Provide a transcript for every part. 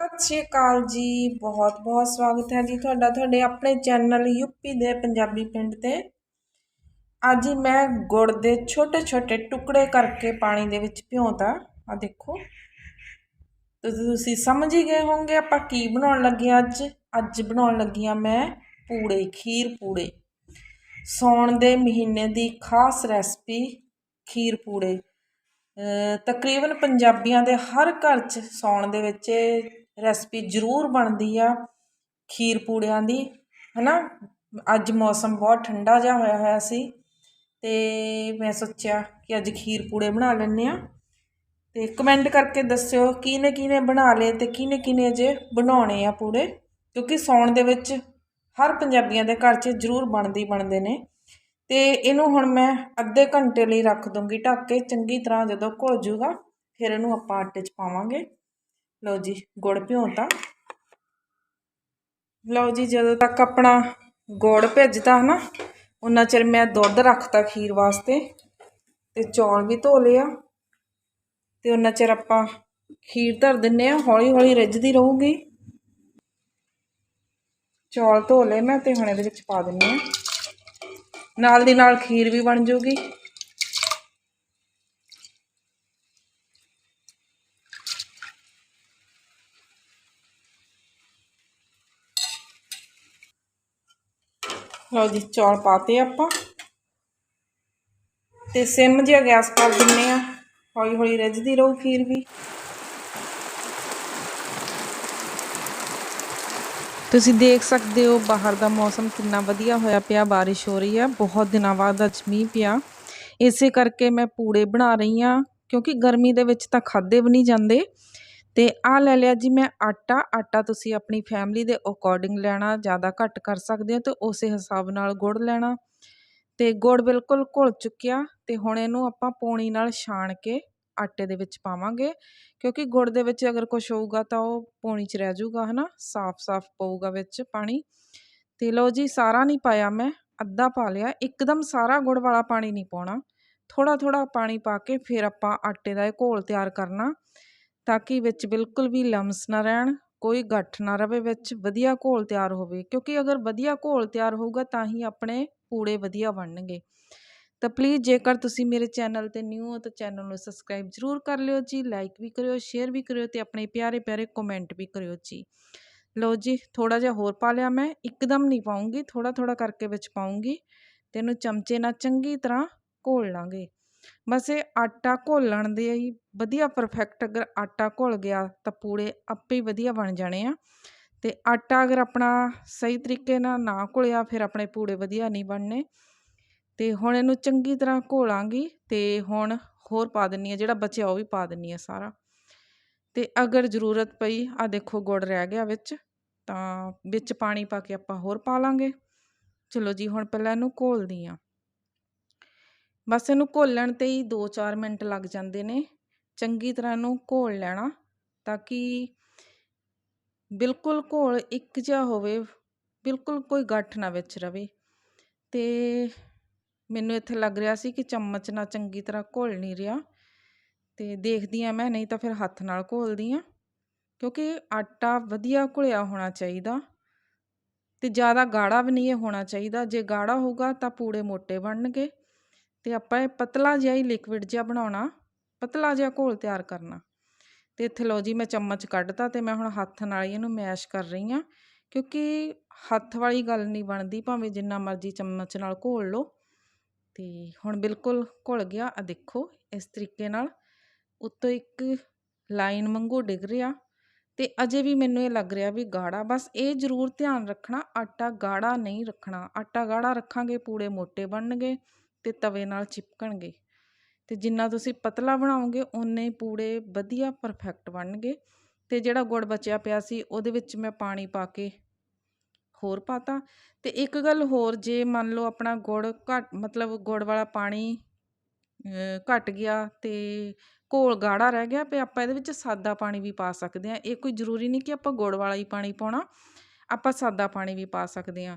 ਸਤਿ ਸ਼੍ਰੀ ਅਕਾਲ ਜੀ, ਬਹੁਤ ਬਹੁਤ ਸਵਾਗਤ ਹੈ ਜੀ ਤੁਹਾਡਾ, ਤੁਹਾਡੇ ਆਪਣੇ ਚੈਨਲ ਯੂਪੀ ਦੇ ਪੰਜਾਬੀ ਪਿੰਡ ਤੇ। ਅੱਜ ਮੈਂ ਗੁੜ ਦੇ ਛੋਟੇ ਛੋਟੇ ਟੁਕੜੇ ਕਰਕੇ ਪਾਣੀ ਦੇ ਵਿੱਚ ਭਿਉਂਦਾ ਆ ਦੇਖੋ। ਤੇ, ਤੁਸੀਂ ਸਮਝ ਹੀ ਗਏ ਹੋਵੋਗੇ ਆਪਾਂ ਕੀ ਬਣਾਉਣ ਲੱਗੇ ਹਾਂ ਅੱਜ। ਅੱਜ ਬਣਾਉਣ ਲੱਗੀ ਹਾਂ ਮੈਂ ਪੂੜੇ, ਖੀਰ ਪੂੜੇ। ਸੌਣ ਦੇ ਮਹੀਨੇ ਦੀ ਖਾਸ ਰੈਸਪੀ ਖੀਰ ਪੂੜੇ। ਤਕਰੀਬਨ ਪੰਜਾਬੀਆਂ ਦੇ ਹਰ ਘਰ 'ਚ ਸੌਣ ਦੇ ਵਿੱਚ ਰੈਸਪੀ ਜ਼ਰੂਰ ਬਣਦੀ ਆ ਖੀਰ ਪੂੜਿਆਂ ਦੀ, ਹਨਾ? ਅੱਜ ਮੌਸਮ ਬਹੁਤ ਠੰਡਾ ਜਿਹਾ ਹੋਇਆ ਹੋਇਆ ਸੀ ਤੇ ਮੈਂ ਸੋਚਿਆ ਕਿ ਅੱਜ ਖੀਰ ਪੂੜੇ ਬਣਾ ਲੈਂਦੇ ਆ ਤੇ ਕਮੈਂਟ ਕਰਕੇ ਦੱਸਿਓ ਕਿਹਨੇ ਕਿਹਨੇ ਬਣਾ ਲਏ ਤੇ ਕਿਹਨੇ ਕਿਹਨੇ ਅਜੇ ਬਣਾਉਣੇ ਆ ਪੂੜੇ? ਕਿਉਂਕਿ ਸੌਣ ਦੇ ਵਿੱਚ ਹਰ ਪੰਜਾਬੀਆਂ ਦੇ ਘਰ 'ਚ ਜ਼ਰੂਰ ਬਣਦੀ ਬਣਦੇ ਨੇ। ਤੇ ਇਹਨੂੰ ਹੁਣ ਮੈਂ ਅੱਧੇ ਘੰਟੇ ਲਈ ਰੱਖ ਦੂੰਗੀ ਢੱਕ ਕੇ, ਚੰਗੀ ਤਰ੍ਹਾਂ ਜਦੋਂ ਘੁਲ ਜੂਗਾ ਫਿਰ ਇਹਨੂੰ ਆਪਾਂ ਆਟੇ 'ਚ ਪਾਵਾਂਗੇ। ਲਓ ਜੀ, ਗੁੜ ਭਿਉਂਤਾ ਲਓ ਜੀ, ਜਦੋਂ ਤੱਕ ਆਪਣਾ ਗੁੜ ਭਿੱਜਦਾ ਹੈ ਨਾ ਉਹਨਾਂ ਚਿਰ ਮੈਂ ਦੁੱਧ ਰੱਖਤਾ ਖੀਰ ਵਾਸਤੇ ਤੇ ਚੌਲ ਵੀ ਧੋ ਲਿਆ ਤੇ ਉਹਨਾਂ ਚਿਰ ਆਪਾਂ ਖੀਰ ਧਰ ਦਿੰਨੇ ਆ ਹੌਲੀ ਹੌਲੀ ਰਿੱਝਦੀ ਰਹੂਗੀ। ਚੌਲ ਧੋ ਲਏ ਮੈਂ ਤੇ ਹੁਣ ਇਹਦੇ ਵਿੱਚ ਪਾ ਦਿੰਨੀ ਆ। ਨਾਲ ਦੀ ਨਾਲ ਖੀਰ ਵੀ ਬਣ ਜੂਗੀ। ਲਓ ਜੀ, ਚੌਲ ਪਾਤੇ ਆਪਾਂ। ਤੇ ਸਿਮ ਜਿਹਾ ਗੈਸ ਕਰ ਦਿੰਨੇ ਆ। ਹੌਲੀ ਹੌਲੀ ਰਿੱਝਦੀ ਰਹੂ ਖੀਰ ਵੀ। ਤੁਸੀਂ ਦੇਖ ਸਕਦੇ ਹੋ ਬਾਹਰ ਦਾ ਮੌਸਮ ਕਿੰਨਾ ਵਧੀਆ ਹੋਇਆ ਪਿਆ, ਬਾਰਿਸ਼ ਹੋ ਰਹੀ ਹੈ ਬਹੁਤ ਦਿਨਾਂ ਬਾਅਦ ਅੱਜ ਮੀਂਹ ਪਿਆ। ਇਸੇ ਕਰਕੇ ਮੈਂ ਪੂੜੇ ਬਣਾ ਰਹੀ ਹਾਂ ਕਿਉਂਕਿ ਗਰਮੀ ਦੇ ਵਿੱਚ ਤਾਂ ਖਾਦੇ ਵੀ ਨਹੀਂ ਜਾਂਦੇ। ਅਤੇ ਆਹ ਲੈ ਲਿਆ ਜੀ ਮੈਂ ਆਟਾ। ਆਟਾ ਤੁਸੀਂ ਆਪਣੀ ਫੈਮਿਲੀ ਦੇ ਅਕੋਰਡਿੰਗ ਲੈਣਾ, ਜ਼ਿਆਦਾ ਘੱਟ ਕਰ ਸਕਦੇ ਹੋ ਅਤੇ ਉਸੇ ਹਿਸਾਬ ਨਾਲ ਗੁੜ ਲੈਣਾ। ਅਤੇ ਗੁੜ ਬਿਲਕੁਲ ਘੁਲ ਚੁੱਕਿਆ ਅਤੇ ਹੁਣ ਇਹਨੂੰ ਆਪਾਂ ਪੌਣੀ ਨਾਲ ਛਾਣ ਕੇ ਆਟੇ ਦੇ ਵਿੱਚ ਪਾਵਾਂਗੇ। ਕਿਉਂਕਿ ਗੁੜ ਦੇ ਵਿੱਚ ਅਗਰ ਕੁਝ ਹੋਊਗਾ ਤਾਂ ਉਹ ਪੌਣੀ 'ਚ ਰਹਿ ਜਾਊਗਾ ਨਾ ਸਾਫ਼-ਸਾਫ਼ ਪਊਗਾ ਵਿੱਚ ਪਾਣੀ। ਤੇ ਲਓ ਜੀ, ਸਾਰਾ ਨਹੀਂ ਪਾਇਆ ਮੈਂ, ਅੱਧਾ ਪਾ ਲਿਆ। ਇੱਕਦਮ ਸਾਰਾ ਗੁੜ ਵਾਲਾ ਪਾਣੀ ਨਹੀਂ ਪਾਉਣਾ। ਥੋੜਾ ਥੋੜਾ ਪਾਣੀ ਪਾ ਕੇ ਫਿਰ ਆਪਾਂ ਆਟੇ ਦਾ ਇਹ ਘੋਲ ਤਿਆਰ ਕਰਨਾ। ਤਾਂ ਕਿ ਵਿੱਚ ਬਿਲਕੁਲ ਵੀ ਲਮਸ ਨਾ ਰਹਿਣ, ਕੋਈ ਗੱਠ ਨਾ ਰਵੇ, ਵਿੱਚ ਵਧੀਆ ਘੋਲ ਤਿਆਰ ਹੋਵੇ। ਕਿਉਂਕਿ ਅਗਰ ਵਧੀਆ ਘੋਲ ਤਿਆਰ ਹੋਊਗਾ, ਤਾਂ ਹੀ ਆਪਣੇ ਪੂੜੇ ਵਧੀਆ ਬਣਨਗੇ। ਤਾਂ ਪਲੀਜ਼ ਜੇਕਰ ਤੁਸੀਂ ਮੇਰੇ ਚੈਨਲ ਤੇ ਨਿਊ ਹੋ, ਤਾਂ ਚੈਨਲ ਨੂੰ ਸਬਸਕ੍ਰਾਈਬ ਜ਼ਰੂਰ ਕਰ ਲਿਓ ਜੀ ਲਾਈਕ ਵੀ ਕਰਿਓ ਸ਼ੇਅਰ ਵੀ ਕਰਿਓ ਤੇ ਆਪਣੇ ਪਿਆਰੇ ਪਿਆਰੇ ਕਮੈਂਟ ਵੀ ਕਰਿਓ ਜੀ। ਲਓ ਜੀ ਥੋੜਾ ਜਿਹਾ ਹੋਰ ਪਾ ਲਿਆ ਮੈਂ, ਇੱਕਦਮ ਨਹੀਂ ਪਾਉਂਗੀ ਥੋੜਾ ਥੋੜਾ ਕਰਕੇ ਵਿੱਚ ਪਾਉਂਗੀ। ਤੇ ਇਹਨੂੰ ਚਮਚੇ ਨਾਲ ਚੰਗੀ ਤਰ੍ਹਾਂ ਘੋਲ ਲਾਂਗੇ। ਬਸ ਇਹ ਆਟਾ ਘੋਲਣ ਦੇ ਹੀ ਵਧੀਆ ਪਰਫੈਕਟ ਅਗਰ ਆਟਾ ਘੁਲ ਗਿਆ ਤਾਂ ਪੂੜੇ ਆਪੇ ਹੀ ਵਧੀਆ ਬਣ ਜਾਣੇ ਆ। ਤੇ ਆਟਾ ਅਗਰ ਆਪਣਾ ਸਹੀ ਤਰੀਕੇ ਨਾਲ ਨਾ ਘੁਲਿਆ ਫਿਰ ਆਪਣੇ ਪੂੜੇ ਵਧੀਆ ਨਹੀਂ ਬਣਨੇ। ਤੇ ਹੁਣ ਇਹਨੂੰ ਚੰਗੀ ਤਰ੍ਹਾਂ ਘੋਲਾਂਗੀ ਤੇ ਹੁਣ ਹੋਰ ਪਾ ਦਿੰਨੀ ਆ, ਜਿਹੜਾ ਬਚਿਆ ਉਹ ਵੀ ਪਾ ਦਿੰਨੀ ਆ ਸਾਰਾ। ਤੇ ਅਗਰ ਜ਼ਰੂਰਤ ਪਈ ਆ ਦੇਖੋ ਗੁੜ ਰਹਿ ਗਿਆ ਵਿੱਚ, ਤਾਂ ਵਿੱਚ ਪਾਣੀ ਪਾ ਕੇ ਆਪਾਂ ਹੋਰ ਪਾ ਲਾਂਗੇ। ਚਲੋ ਜੀ, ਹੁਣ ਪਹਿਲਾਂ ਇਹਨੂੰ ਘੋਲਦੀ ਆ। ਬਸ ਇਹਨੂੰ ਘੋਲਣ ਤੇ ਹੀ 2-4 ਮਿੰਟ ਲੱਗ ਜਾਂਦੇ ਨੇ। ਚੰਗੀ ਤਰ੍ਹਾਂ ਇਹਨੂੰ ਘੋਲ ਲੈਣਾ ਤਾਂ ਕਿ ਬਿਲਕੁਲ ਘੋਲ ਇੱਕ ਜਿਹਾ ਹੋਵੇ, ਬਿਲਕੁਲ ਕੋਈ ਗੱਠ ਨਾ ਵਿੱਚ ਰਵੇ। ਤੇ ਮੈਨੂੰ ਇੱਥੇ ਲੱਗ ਰਿਹਾ ਸੀ ਕਿ ਚਮਚ ਨਾਲ ਚੰਗੀ ਤਰ੍ਹਾਂ ਘੋਲ ਨਹੀਂ ਰਿਹਾ। ਤੇ ਦੇਖਦੀ ਆ ਮੈਂ, ਨਹੀਂ ਤਾਂ ਫਿਰ ਹੱਥ ਨਾਲ ਘੋਲਦੀ ਆ ਕਿਉਂਕਿ ਆਟਾ ਵਧੀਆ ਘੁਲਿਆ ਹੋਣਾ ਚਾਹੀਦਾ ਤੇ ਜ਼ਿਆਦਾ ਗਾੜਾ ਵੀ ਨਹੀਂ ਹੋਣਾ ਚਾਹੀਦਾ। ਜੇ ਗਾੜਾ ਹੋਊਗਾ ਤਾਂ ਪੂੜੇ ਮੋਟੇ ਬਣਨਗੇ। ਤੇ ਆਪਾਂ ਇਹ ਪਤਲਾ ਜਿਹਾ ਹੀ ਲਿਕਵਿਡ ਜਿਹਾ ਬਣਾਉਣਾ, ਪਤਲਾ ਜਿਹਾ ਘੋਲ ਤਿਆਰ ਕਰਨਾ। ਤੇ ਇੱਥੇ ਲਓ ਜੀ ਮੈਂ ਚਮਚ ਕੱਢਤਾ ਤੇ ਮੈਂ ਹੁਣ ਹੱਥ ਨਾਲ ਹੀ ਇਹਨੂੰ ਮੈਸ਼ ਕਰ ਰਹੀ ਆ ਕਿਉਂਕਿ ਹੱਥ ਵਾਲੀ ਗੱਲ ਨਹੀਂ ਬਣਦੀ, ਭਾਵੇਂ ਜਿੰਨਾ ਮਰਜ਼ੀ ਚਮਚ ਨਾਲ ਘੋਲ ਲਓ। ਤੇ ਹੁਣ ਬਿਲਕੁਲ ਘੁਲ ਗਿਆ। ਆ ਦੇਖੋ, ਇਸ ਤਰੀਕੇ ਨਾਲ ਉੱਤੋਂ ਇੱਕ ਲਾਈਨ ਵਾਂਗੂ ਡਿੱਗ ਰਿਹਾ ਤੇ ਅਜੇ ਵੀ ਮੈਨੂੰ ਇਹ ਲੱਗ ਰਿਹਾ ਵੀ ਗਾੜਾ। ਬਸ ਇਹ ਜ਼ਰੂਰ ਧਿਆਨ ਰੱਖਣਾ, ਆਟਾ ਗਾੜਾ ਨਹੀਂ ਰੱਖਣਾ। ਆਟਾ ਗਾੜਾ ਰੱਖਾਂਗੇ, ਪੂੜੇ ਮੋਟੇ ਬਣਨਗੇ। ਤੇ ਤਵੇ ਨਾਲ ਚਿਪਕਣਗੇ। ਤੇ ਜਿੰਨਾ ਤੁਸੀਂ ਪਤਲਾ ਬਣਾਓਗੇ, ਓਨੇ ਪੂੜੇ ਵਧੀਆ ਪਰਫੈਕਟ ਬਣਨਗੇ। ਤੇ ਜਿਹੜਾ ਗੁੜ ਬਚਿਆ ਪਿਆ ਸੀ, ਉਹਦੇ ਵਿੱਚ ਮੈਂ ਪਾਣੀ ਪਾ ਕੇ ਹੋਰ ਪਾਤਾ। ਤੇ ਇੱਕ ਗੱਲ ਹੋਰ, ਜੇ ਮੰਨ ਲਓ ਆਪਣਾ ਗੁੜ ਘੱਟ, ਮਤਲਬ ਗੁੜ ਵਾਲਾ ਪਾਣੀ ਘਟ ਗਿਆ ਤੇ ਘੋਲ ਗਾੜਾ ਰਹਿ ਗਿਆ, ਤੇ ਆਪਾਂ ਇਹਦੇ ਵਿੱਚ ਸਾਦਾ ਪਾਣੀ ਵੀ ਪਾ ਸਕਦੇ ਆ ਇਹ ਕੋਈ ਜ਼ਰੂਰੀ ਨਹੀਂ ਕਿ ਆਪਾਂ ਗੁੜ ਵਾਲਾ ਹੀ ਪਾਣੀ ਪਾਉਣਾ, ਆਪਾਂ ਸਾਦਾ ਪਾਣੀ ਵੀ ਪਾ ਸਕਦੇ ਆ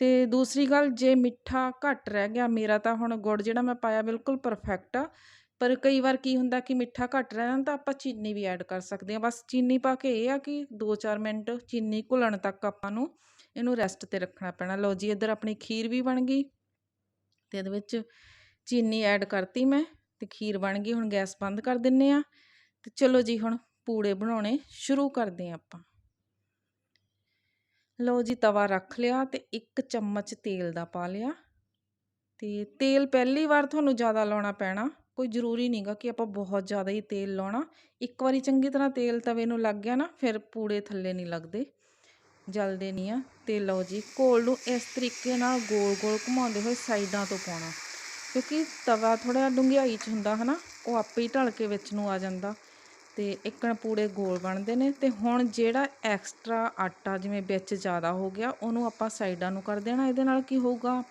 ਅਤੇ ਦੂਸਰੀ ਗੱਲ, ਜੇ ਮਿੱਠਾ ਘੱਟ ਰਹਿ ਗਿਆ, ਮੇਰਾ ਤਾਂ ਹੁਣ ਗੁੜ ਜਿਹੜਾ ਮੈਂ ਪਾਇਆ ਬਿਲਕੁਲ ਪਰਫੈਕਟ ਆ। ਪਰ ਕਈ ਵਾਰ ਕੀ ਹੁੰਦਾ ਕਿ ਮਿੱਠਾ ਘੱਟ ਰਹਿ ਜਾਂਦਾ ਤਾਂ ਆਪਾਂ ਚੀਨੀ ਵੀ ਐਡ ਕਰ ਸਕਦੇ ਹਾਂ। ਬਸ ਚੀਨੀ ਪਾ ਕੇ ਇਹ ਆ ਕਿ 2-4 ਮਿੰਟ ਚੀਨੀ ਘੁਲਣ ਤੱਕ ਆਪਾਂ ਨੂੰ ਇਹਨੂੰ ਰੈਸਟ ਤੇ ਰੱਖਣਾ ਪੈਣਾ। ਲਓ ਜੀ, ਇੱਧਰ ਆਪਣੀ ਖੀਰ ਵੀ ਬਣ ਗਈ ਤੇ ਇਹਦੇ ਵਿੱਚ ਚੀਨੀ ਐਡ ਕਰਤੀ ਮੈਂ ਤੇ ਖੀਰ ਬਣ ਗਈ। ਹੁਣ ਗੈਸ ਬੰਦ ਕਰ ਦਿੰਨੇ ਆ ਤੇ ਚਲੋ ਜੀ, ਹੁਣ ਪੂੜੇ ਬਣਾਉਣੇ ਸ਼ੁਰੂ ਕਰਦੇ ਆ ਆਪਾਂ। ਲਓ ਜੀ ਤਵਾ ਰੱਖ ਲਿਆ ਤੇ ਇੱਕ ਚਮਚ ਤੇਲ ਦਾ ਪਾ ਲਿਆ। ਤੇ ਤੇਲ ਪਹਿਲੀ ਵਾਰ ਤੁਹਾਨੂੰ ਜ਼ਿਆਦਾ ਲਾਉਣਾ ਪੈਣਾ, ਕੋਈ ਜ਼ਰੂਰੀ ਨਹੀਂਗਾ ਕਿ ਆਪਾਂ ਬਹੁਤ ਜ਼ਿਆਦਾ ਹੀ ਤੇਲ ਲਾਉਣਾ। ਇੱਕ ਵਾਰੀ ਚੰਗੀ ਤਰ੍ਹਾਂ ਤੇਲ ਤਵੇ ਨੂੰ ਲੱਗ ਗਿਆ ਨਾ, ਫਿਰ ਪੂੜੇ ਥੱਲੇ ਨਹੀਂ ਲੱਗਦੇ, ਜਲਦੇ ਨਹੀਂ ਆ। ਤੇ ਲਓ ਜੀ, ਘੋਲ ਨੂੰ ਇਸ ਤਰੀਕੇ ਨਾਲ ਗੋਲ-ਗੋਲ ਘੁਮਾਉਂਦੇ ਹੋਏ ਸਾਈਡਾਂ ਤੋਂ ਪਾਉਣਾ। ਕਿਉਂਕਿ ਤਵਾ ਥੋੜਾ ਡੂੰਘਾਈ 'ਚ ਹੁੰਦਾ ਹਨਾ, ਉਹ ਆਪੇ ਹੀ ਢਲ ਕੇ ਵਿੱਚ ਨੂੰ ਆ ਜਾਂਦਾ। ਤੇ ਇੱਕਣ ਪੂੜੇ ਗੋਲ ਬਣਦੇ ਨੇ ਤੇ ਹੁਣ ਜਿਹੜਾ ਐਕਸਟਰਾ ਆਟਾ ਜਿਵੇਂ ਵਿੱਚ ਜ਼ਿਆਦਾ ਹੋ ਗਿਆ, ਉਹਨੂੰ ਆਪਾਂ ਸਾਈਡਾਂ ਨੂੰ ਕਰ ਦੇਣਾ। ਇਹਦੇ ਨਾਲ ਕੀ ਹੋਊਗਾ?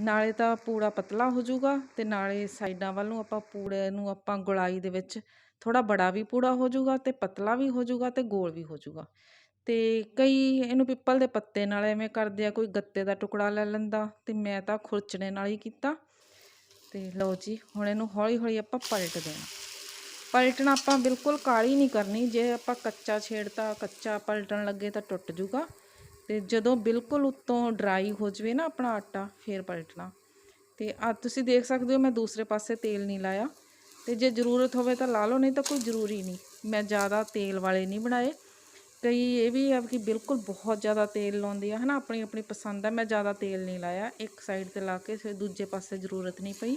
ਨਾਲੇ ਤਾਂ ਪੂੜਾ ਪਤਲਾ ਹੋ ਜਾਊਗਾ ਤੇ ਨਾਲੇ ਸਾਈਡਾਂ ਵੱਲ ਨੂੰ ਆਪਾਂ ਪੂੜੇ ਨੂੰ ਆਪਾਂ ਗੁਲਾਈ ਦੇ ਵਿੱਚ ਥੋੜਾ ਬੜਾ ਵੀ ਪੂੜਾ ਹੋ ਜਾਊਗਾ ਤੇ ਪਤਲਾ ਵੀ ਹੋ ਜਾਊਗਾ ਤੇ ਗੋਲ ਵੀ ਹੋ ਜਾਊਗਾ। ਤੇ ਕਈ ਇਹਨੂੰ ਪਿੱਪਲ ਦੇ ਪੱਤੇ ਨਾਲ ਐਵੇਂ ਕਰਦੇ ਆ, ਕੋਈ ਗੱਤੇ ਦਾ ਟੁਕੜਾ ਲੈ ਲੈਂਦਾ ਤੇ ਮੈਂ ਤਾਂ ਖੁਰਚਣੇ ਨਾਲ ਹੀ ਕੀਤਾ। ਤੇ ਲਓ ਜੀ, ਹੁਣ ਇਹਨੂੰ ਹੌਲੀ ਹੌਲੀ ਆਪਾਂ ਪਲਟ ਦੇਣਾ। ਪਲਟਣਾ ਆਪਾਂ ਬਿਲਕੁਲ ਕਾਲੀ ਨਹੀਂ ਕਰਨੀ। ਜੇ ਆਪਾਂ ਕੱਚਾ ਛੇੜਤਾ, ਕੱਚਾ ਪਲਟਣ ਲੱਗੇ ਤਾਂ ਟੁੱਟ ਜੂਗਾ। ਤੇ ਜਦੋਂ ਬਿਲਕੁਲ ਉੱਤੋਂ ਡਰਾਈ ਹੋ ਜਵੇ ਨਾ ਆਪਣਾ ਆਟਾ, ਫੇਰ ਪਲਟਣਾ। ਤੇ ਆ ਤੁਸੀਂ ਦੇਖ ਸਕਦੇ ਹੋ ਮੈਂ ਦੂਸਰੇ ਪਾਸੇ ਤੇਲ ਨਹੀਂ ਲਾਇਆ। ਤੇ ਜੇ ਜ਼ਰੂਰਤ ਹੋਵੇ ਤਾਂ ਲਾ ਲਓ, ਨਹੀਂ ਤਾਂ ਕੋਈ ਜ਼ਰੂਰੀ ਨਹੀਂ। ਮੈਂ ਜ਼ਿਆਦਾ ਤੇਲ ਵਾਲੇ ਨਹੀਂ ਬਣਾਏ। ਕਈ ਇਹ ਵੀ ਆ ਕਿ ਬਿਲਕੁਲ ਬਹੁਤ ਜ਼ਿਆਦਾ ਤੇਲ ਲਾਉਂਦੇ ਆ, ਹਨਾ ਆਪਣੀ ਆਪਣੀ ਪਸੰਦ ਆ। ਮੈਂ ਜ਼ਿਆਦਾ ਤੇਲ ਨਹੀਂ ਲਾਇਆ। ਇੱਕ ਸਾਈਡ ਤੇ ਲਾ ਕੇ ਫਿਰ ਦੂਜੇ ਪਾਸੇ ਜ਼ਰੂਰਤ ਨਹੀਂ ਪਈ।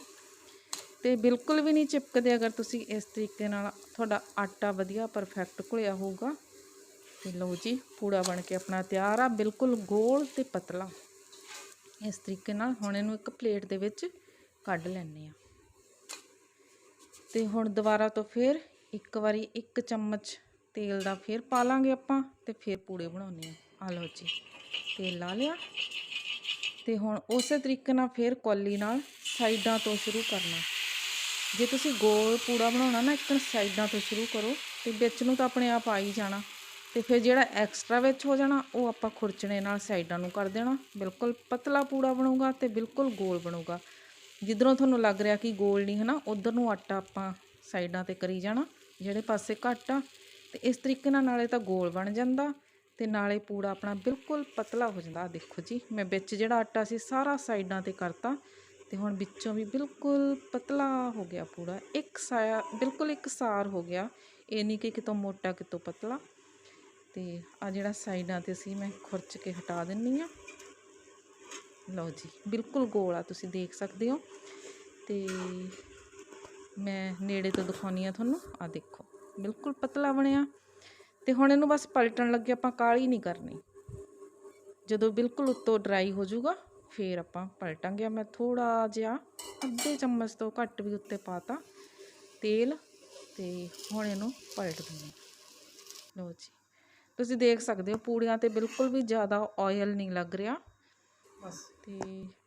ਤੇ ਬਿਲਕੁਲ ਵੀ ਨਹੀਂ ਚਿਪਕਦੇ ਅਗਰ ਤੁਸੀਂ ਇਸ ਤਰੀਕੇ ਨਾਲ ਤੁਹਾਡਾ ਆਟਾ ਵਧੀਆ ਪਰਫੈਕਟ ਘੁਲਿਆ ਹੋਊਗਾ। ਤੇ ਲਓ ਜੀ, ਪੂੜਾ ਬਣ ਕੇ ਆਪਣਾ ਤਿਆਰ ਆ, ਬਿਲਕੁਲ ਗੋਲ ਤੇ ਪਤਲਾ। ਇਸ ਤਰੀਕੇ ਨਾਲ ਹੁਣ ਇਹਨੂੰ ਇੱਕ ਪਲੇਟ ਦੇ ਵਿੱਚ ਕੱਢ ਲੈਣੇ ਆ। ਤੇ ਹੁਣ ਦੁਬਾਰਾ ਤੋਂ ਫਿਰ ਇੱਕ ਵਾਰੀ ਇੱਕ ਚਮਚ ਤੇਲ ਦਾ ਫਿਰ ਪਾ ਲਾਂਗੇ ਆਪਾਂ ਤੇ ਫਿਰ ਪੂੜੇ ਬਣਾਉਣੇ ਆ। ਆ ਲਓ ਜੀ, ਤੇਲ ਲਾ ਲਿਆ। ਤੇ ਹੁਣ ਉਸੇ ਤਰੀਕੇ ਨਾਲ ਫਿਰ ਕੌਲੀ ਨਾਲ ਸਾਈਡਾਂ ਤੋਂ ਸ਼ੁਰੂ ਕਰਨਾ। ਜੇ ਤੁਸੀਂ ਗੋਲ ਪੂੜਾ ਬਣਾਉਣਾ ਨਾ, ਇੱਕ ਸਾਈਡਾਂ ਤੋਂ ਸ਼ੁਰੂ ਕਰੋ ਤੇ ਵਿੱਚ ਨੂੰ ਤਾਂ ਆਪਣੇ ਆਪ ਆ ਹੀ ਜਾਣਾ। ਤੇ ਫਿਰ ਜਿਹੜਾ ਐਕਸਟਰਾ ਵਿੱਚ ਹੋ ਜਾਣਾ, ਉਹ ਆਪਾਂ ਖੁਰਚਣੇ ਨਾਲ ਸਾਈਡਾਂ ਨੂੰ ਕਰ ਦੇਣਾ। ਬਿਲਕੁਲ ਪਤਲਾ ਪੂੜਾ ਬਣੂਗਾ ਤੇ ਬਿਲਕੁਲ ਗੋਲ ਬਣੂਗਾ। ਜਿੱਧਰੋਂ ਤੁਹਾਨੂੰ ਲੱਗ ਰਿਹਾ ਕਿ ਗੋਲ ਨਹੀਂ ਹੈ ਨਾ, ਉਧਰ ਨੂੰ ਆਟਾ ਆਪਾਂ ਸਾਈਡਾਂ ਤੇ ਕਰੀ ਜਾਣਾ, ਜਿਹੜੇ ਪਾਸੇ ਘੱਟ ਆ। ਤੇ ਇਸ ਤਰੀਕੇ ਨਾਲ ਨਾਲੇ ਤਾਂ ਗੋਲ ਬਣ ਜਾਂਦਾ ਤੇ ਨਾਲੇ ਪੂੜਾ ਆਪਣਾ ਬਿਲਕੁਲ ਪਤਲਾ ਹੋ ਜਾਂਦਾ। ਦੇਖੋ ਜੀ, ਮੈਂ ਵਿੱਚ ਜਿਹੜਾ ਆਟਾ ਸੀ, ਸਾਰਾ ਸਾਈਡਾਂ ਤੇ ਕਰਤਾ। ਤੇ ਹੁਣ ਵਿੱਚੋਂ ਵੀ ਬਿਲਕੁਲ ਪਤਲਾ ਹੋ ਗਿਆ ਪੂਰਾ। ਇੱਕ ਸਾਇਆ, ਬਿਲਕੁਲ ਇੱਕ ਸਾਰ ਹੋ ਗਿਆ। ਇਹ ਨਹੀਂ ਕਿ ਕਿਤੋਂ ਮੋਟਾ, ਕਿਤੋਂ ਪਤਲਾ। ਤੇ ਆ ਜਿਹੜਾ ਸਾਈਡਾਂ ਤੇ ਸੀ ਮੈਂ ਖੁਰਚ ਕੇ ਹਟਾ ਦਿੰਨੀ ਆ। ਲਓ ਜੀ, ਬਿਲਕੁਲ ਗੋਲ ਆ, ਤੁਸੀਂ ਦੇਖ ਸਕਦੇ ਹੋ। ਤੇ ਮੈਂ ਨੇੜੇ ਤੋਂ ਦਿਖਾਉਣੀ ਆ ਤੁਹਾਨੂੰ। ਆ ਦੇਖੋ, ਬਿਲਕੁਲ ਪਤਲਾ ਬਣਿਆ। ਤੇ ਹੁਣ ਇਹਨੂੰ ਬਸ ਪਲਟਣ ਲੱਗੇ, ਆਪਾਂ ਕਾਲੀ ਨਹੀਂ ਕਰਨੀ। ਜਦੋਂ ਬਿਲਕੁਲ ਉੱਤੋਂ ਡਰਾਈ ਹੋ ਜਾਊਗਾ ਫੇਰ ਆਪਾਂ ਪਲਟਾਂਗੇ। ਮੈਂ ਥੋੜਾ ਜਿਹਾ ਅੱਧੇ ਚਮਚ ਤੋਂ ਘੱਟ ਵੀ ਉੱਤੇ ਪਾਤਾ ਤੇਲ ਤੇ ਹੁਣ ਇਹਨੂੰ ਪਲਟ ਦਿੰਦੇ ਲਓ ਜੀ। ਤੁਸੀਂ ਦੇਖ ਸਕਦੇ ਹੋ ਪੂੜੀਆਂ ਤੇ ਬਿਲਕੁਲ ਵੀ ਜ਼ਿਆਦਾ ਆਇਲ ਨਹੀਂ ਲੱਗ ਰਿਹਾ। ਬਸ। ਤੇ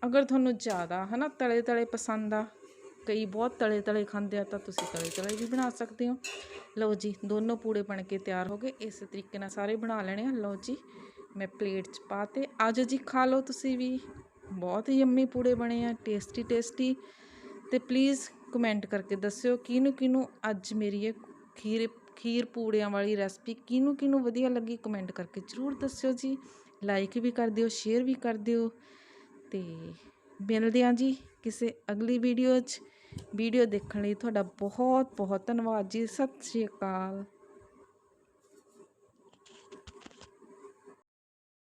ਅਗਰ ਤੁਹਾਨੂੰ ਜ਼ਿਆਦਾ ਹਨਾ ਤਲੇ ਤਲੇ ਪਸੰਦ ਆ ਕਈ ਬਹੁਤ ਤਲੇ ਤਲੇ ਖਾਂਦੇ ਆ ਤਾਂ ਤੁਸੀਂ ਤਲੇ ਤਲੇ ਵੀ ਬਣਾ ਸਕਦੇ ਹੋ। ਲਓ ਜੀ ਦੋਨੋਂ ਪੂੜੇ ਬਣ ਕੇ ਤਿਆਰ ਹੋ ਗਏ। ਇਸੇ ਤਰੀਕੇ ਨਾਲ ਸਾਰੇ ਬਣਾ ਲੈਣੇ ਆ। ਲਓ ਜੀ ਮੈਂ ਪਲੇਟ 'ਚ ਪਾਤੇ ਆਜੋ ਜੀ ਖਾ ਲਓ ਤੁਸੀਂ ਵੀ। ਬਹੁਤ ਹੀ ਯੰਮੀ ਪੂੜੇ ਬਣੇ ਆ ਟੇਸਟੀ ਟੇਸਟੀ ਤੇ ਪਲੀਜ਼ ਕਮੈਂਟ ਕਰਕੇ ਦੱਸਿਓ ਕਿਹਨੂੰ ਕਿਹਨੂੰ ਅੱਜ ਮੇਰੀ ਇਹ ਖੀਰ ਖੀਰ ਪੂੜਿਆਂ ਵਾਲੀ ਰੈਸਪੀ ਕਿਹਨੂੰ ਕਿਹਨੂੰ ਵਧੀਆ ਲੱਗੀ ਕਮੈਂਟ ਕਰਕੇ ਜ਼ਰੂਰ ਦੱਸਿਓ ਜੀ। ਲਾਈਕ ਵੀ ਕਰ ਦਿਓ ਸ਼ੇਅਰ ਵੀ ਕਰ ਦਿਓ। ਤੇ ਮਿਲਦੇ ਹਾਂ ਜੀ ਕਿਸੇ ਅਗਲੀ ਵੀਡੀਓ 'ਚ। ਵੀਡੀਓ ਦੇਖਣ ਲਈ ਤੁਹਾਡਾ ਬਹੁਤ ਬਹੁਤ ਧੰਨਵਾਦ ਜੀ। ਸਤਿ ਸ਼੍ਰੀ ਅਕਾਲ।